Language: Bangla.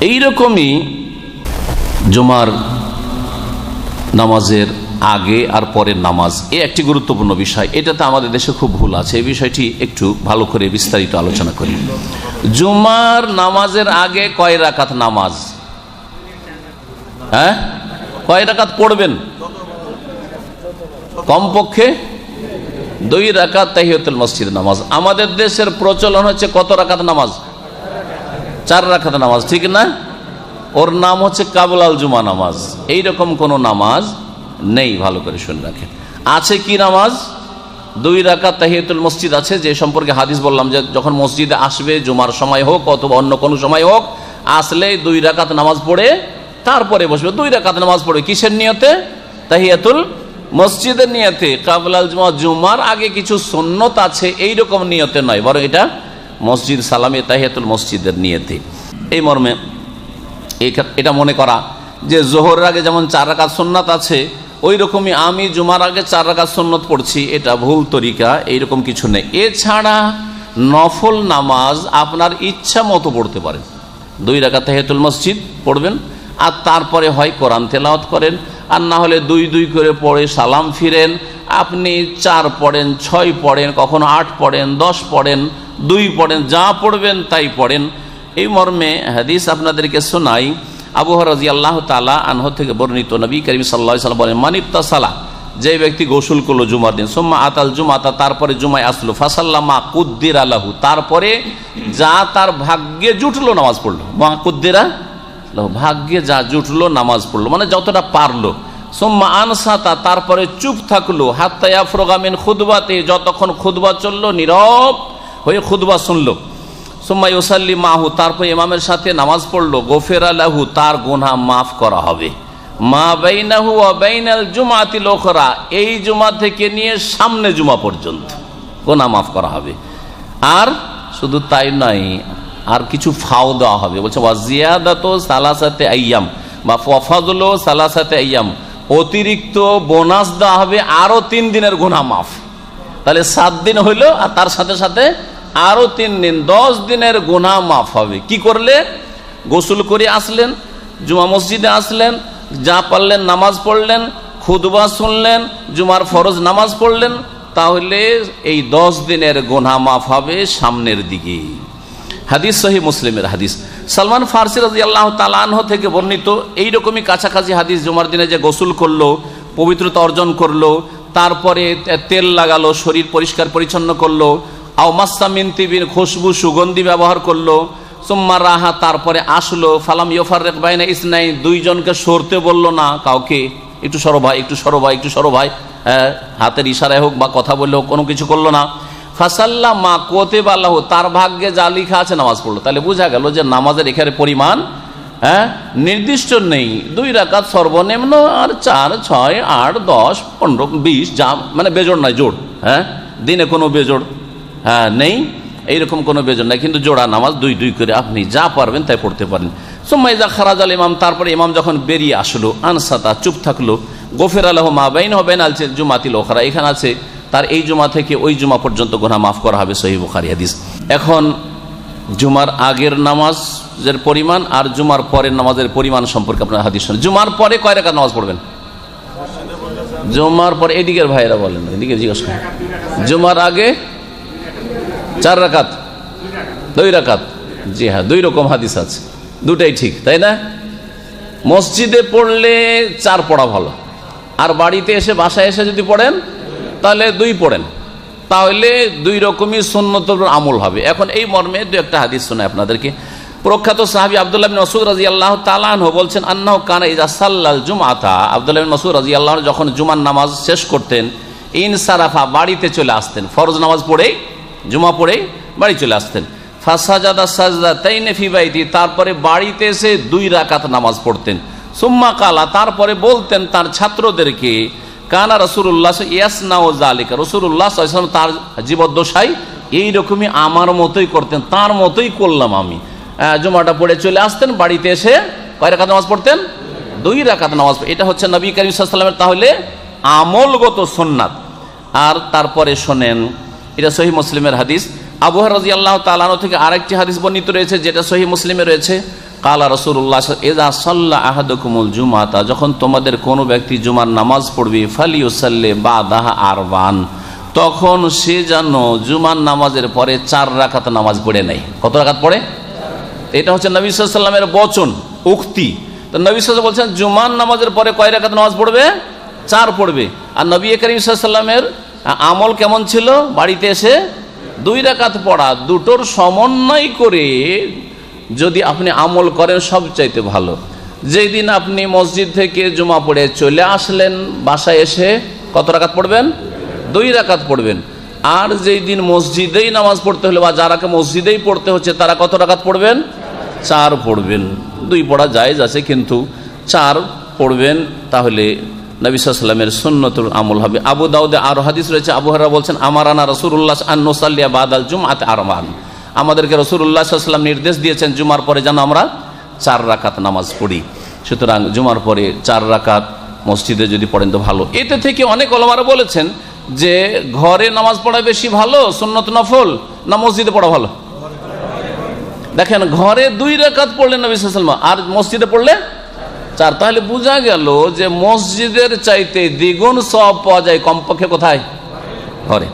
এইরকমই জুমার নামাজের আগে আর পরের নামাজ, এ একটি গুরুত্বপূর্ণ বিষয়। এটাতে আমাদের দেশে খুব ভুল আছে। এই বিষয়টি একটু ভালো করে বিস্তারিত আলোচনা করি। জুমার নামাজের আগে কয় রাকাত নামাজ? হ্যাঁ? কয় রাকাত পড়বেন? কমপক্ষে দুই রাকাত তাহিয়তুল মসজিদ নামাজ। আমাদের দেশের প্রচলন হচ্ছে কত রাকাত নামাজ? চার রাকাত নামাজ, ঠিক না? ওর নাম হচ্ছে কাবুল আল জুমা নামাজ। এইরকম কোনো নামাজ নেই, ভালো করে শুনে রাখেন। আছে কি নামাজ? দুই রাকাত তাহিয়াতুল মসজিদ আছে, যে সম্পর্কে হাদিস বললাম যে যখন মসজিদে আসবে, জুমার সময় হোক অথবা অন্য কোনো সময় হোক আসলে দুই রাকাত নামাজ পড়ে, তারপরে বসবে। দুই রাকাত নামাজ পড়বে কিসের নিয়তে? তাহিয়াতুল মসজিদের নিয়তে। কাবুল জুমা, জুমার আগে কিছু সন্ন্যত আছে, এইরকম নিয়তে নয়, বরং এটা মসজিদ সালামে তাহিয়াতুল মসজিদের নিয়েতে। এই মর্মে এটা মনে করা যে জোহরের আগে যেমন চার রাকাত সন্ন্যত আছে ওই রকমই আমি জুমার আগে চার রাকাত সন্ন্যত পড়ছি, এটা ভুল তরিকা, এইরকম কিছু নেই। এছাড়া নফল নামাজ আপনার ইচ্ছা মতো পড়তে পারেন। দুই রাকাত তাহিয়াতুল মসজিদ পড়বেন, আর তারপরে হয় কোরআন তেলাওয়াত করেন, আর না হলে দুই দুই করে পড়ে সালাম ফিরেন, আপনি চার পড়েন, ছয় পড়েন, কখনো আট পড়েন, দশ পড়েন দুই পড়েন, যা পড়বেন তাই পড়েন। এই মর্মে হাদিস আপনাদেরকে শোনাই, আবু রাজি আল্লাহ তালা আনহ থেকে বর্ণিত নবী করিম সাল্লাহ সাল্লাম বলেন মানিপ্তা সালা যে ব্যক্তি গোসল করল জুমার দিন, সোম্মা আতাল জুমাতা তারপরে জুমায় আসলো, ফাসাল্লামা কুদ্দির আলাহু তারপরে যা তার ভাগ্যে জুটলো নামাজ পড়ল, মা কুদ্দিরা ভাগ্যে যা জুটলো নামাজ পড়ল মানে যতটা পারল। সোম্মা আনসাতা তারপরে চুপ থাকল হাত্তায়া ফ্রোগামিন খুদবাতে যতক্ষণ খুদবা চলল, নীরব হয়ে খুদবা শুনলো। সোম্মা ইউসাল্লি মাহু, তারপর ইমামের সাথে নামাজ পড়ল। গোফের আলাহু তার গুনা মাফ করা হবে। মা বাইনাহু বাইনাল জুমাতি লোখরা, এই জুমা থেকে নিয়ে সামনে জুমা পর্যন্ত গোনা মাফ করা হবে। আর শুধু তাই নয়, আর কিছু ফাও দেওয়া হবে। বলছে ওয়াজিয়াদাত সালাসাতে আইয়াম বা ফফাদুল সালাসাতে আইয়াম অতিরিক্ত বোনাস দেওয়া হবে আরও তিন দিনের গুনা মাফ। তাহলে সাত দিন হইল, আর তার সাথে সাথে আরও তিন দিন, দশ দিনের গুনা মাফ হবে। কি করলে? গোসল করে আসলেন, জুমা মসজিদে আসলেন, যা পারলেন নামাজ পড়লেন খুদবা শুনলেন, জুমার ফরজ নামাজ পড়লেন, তাহলে এই দশ দিনের গোনা মাফ হবে সামনের দিকে। হাদিস সহি মুসলিমের হাদিস। সালমান ফার্সি রাজি আল্লাহ তালাহ থেকে বর্ণিত এইরকমই কাছাকাছি হাদিস জুমার দিনে যে গোসল করল, পবিত্রতা অর্জন করল, তারপরে তেল লাগালো, শরীর পরিষ্কার পরিচ্ছন্ন করল আও মাস্তামিন তিবির খুশবু সুগন্ধি ব্যবহার করল। সোম্মা রাহা তারপরে আসলো। ফালাম ইয়ফার রেক বাইনা ইসনাই দুইজনকে সরতে বলল না কাউকে। একটু সরো ভাই একটু সরো ভাই একটু সরো ভাই। হ্যাঁ, হাতের ইশারায় হোক বা কথা বললে হোক কোনো কিছু করল না। ফাসাল্লা মা কোতে বাল্লাহ তার ভাগ্যে যা লিখা আছে নামাজ পড়ল। তাহলে বোঝা গেল যে নামাজের এখানে পরিমাণ হ্যাঁ নির্দিষ্ট নেই। দুই রাকাত সর্বনিম্ন আর চার ছয় আট দশ পনেরো বিশ যা মানে বেজোড় নয় জোড় হ্যাঁ দিনে কোনো বেজোড়। নেই, এইরকম কোনো বেজন নাই, কিন্তু জোড়া নামাজ দুই দুই করে আপনি যা পারবেন তাই পড়তে পারেন। সোম্মাইজা খারাজ আল ইমাম, তারপরে ইমাম যখন বেরিয়ে আসলো, আনসাতা চুপ থাকল, গোফের আলহ মা বাইন হবেন আলছে জুমাতিল ওখরা এখানে আছে, তার এই জুমা থেকে ওই জুমা পর্যন্ত গোনা মাফ করা হবে সহি বুখারি হাদিস। এখন জুমার আগের নামাজের পরিমাণ আর জুমার পরের নামাজের পরিমাণ সম্পর্কে আপনার হাদিস শুনুন। জুমার পরে কয় রেখা নামাজ পড়বেন? জুমার পরে, এদিকের ভাইয়েরা বলেন, এদিকে জিজ্ঞাসা। জুমার আগে চার রাকাত, দুই রাকাত। জি হ্যাঁ দুই রকম হাদিস আছে। দুটাই ঠিক, তাই না? মসজিদে পড়লে চার পড়া ভালো। আর বাড়িতে এসে বাসায় এসে যদি পড়েন, তাহলে দুই পড়েন। তাহলে দুই রকমই সুন্নত আমল হবে। এখন এই মর্মে দু একটা হাদিস শোনে আপনাদেরকে। প্রখ্যাত সাহাবি আবদুল্লাহ বিন মসুদ রাজি আল্লাহ তালাহ বলছেন, আন্নাহ কানা ইজা সাল্লাল জুমাতা আবদুল্লাহ বিন মসুদ রাজি আল্লাহ যখন জুমার নামাজ শেষ করতেন, ইনসারাফা বাড়িতে চলে আসতেন। ফরজ নামাজ পড়েই জুমা পড়েই বাড়ি চলে আসতেন। ফাসাজাদা সাজদা তাই নেফি বাইতি, তারপরে বাড়িতে এসে দুই রাকাত নামাজ পড়তেন। সুম্মা কালা, তারপরে বলতেন তার ছাত্রদেরকে, কানা রসুল্লাহ ইয়াসনা ও জালিকা রসুল্লাহ তার জীবদ্দশাই এইরকমই আমার মতোই করতেন, তার মতোই করলাম আমি। জুমাটা পড়ে চলে আসতেন, বাড়িতে এসে কয় রাকাত নামাজ পড়তেন? দুই রাকাত নামাজ পড়- এটা হচ্ছে নবী করিম তাহলে আমলগত সোননাথ আর তারপরে শোনেন এটা সহি মুসলিমের হাদিস। আবহাওয়া রাজি আল্লাহ তালানো থেকে আরেকটি হাদিস বর্ণিত রয়েছে, যেটা সহি মুসলিমে রয়েছে। কালা রসুল্লাহ এজা সাল্লাহ আহাদকুমুল জুমাতা যখন তোমাদের কোনো ব্যক্তি জুমার নামাজ পড়বে, ফালিউসাল্লে বা দাহা আরবান। তখন সে যেন জুমার নামাজের পরে চার রাখাত নামাজ পড়ে নেয়। কত রাখাত পড়ে? এটা হচ্ছে নবী সাল্লামের বচন, উক্তি। তো নবী বলছেন জুমান নামাজের পরে কয় রাখাত নামাজ পড়বে? চার পড়বে। আর নবী করিম সাল্লামের আমল কেমন ছিল? বাড়িতে এসে দুই রাকাত পড়া, দুটোর সমন্বয় করে যদি আপনি আমল করেন সবচাইতে ভালো। যেই দিন আপনি মসজিদ থেকে জুমা পড়ে চলে আসলেন, বাসায় এসে কত রাকাত পড়বেন? দুই রাকাত পড়বেন। আর যেই দিন মসজিদেই নামাজ পড়তে হলে বা যারাকে মসজিদেই পড়তে হচ্ছে, তারা কত রাকাত পড়বেন? চার পড়বেন। দুই পড়া জায়েজ আছে, কিন্তু চার পড়বেন, তাহলে নবী সাল্লামের সুন্নতুল আমল হবে। আবু দাউদে আরও হাদিস রয়েছে, আবু হরা বলছেন, আমার আনা রসুল্লাহ আন্নসাল্লিয়া বাদ আল জুম আতে আরমান আমাদেরকে রসুল্লাহ নির্দেশ দিয়েছেন, জুমার পরে যেন আমরা চার রাকাত নামাজ পড়ি। সুতরাং জুমার পরে চার রাকাত মসজিদে যদি পড়েন তো ভালো। এতে থেকে অনেক অলমারা বলেছেন যে, ঘরে নামাজ পড়া বেশি ভালো, সুন্নত নফল, না মসজিদে পড়া ভালো? দেখেন, ঘরে দুই রেখাত পড়লেন নবী সাল্লাম আর মসজিদে পড়লে চার তাহলে বোঝা গেল যে মসজিদের চাইতে দ্বিগুণ সব পাওয়া যায় কমপক্ষে কোথায়? ঘরে।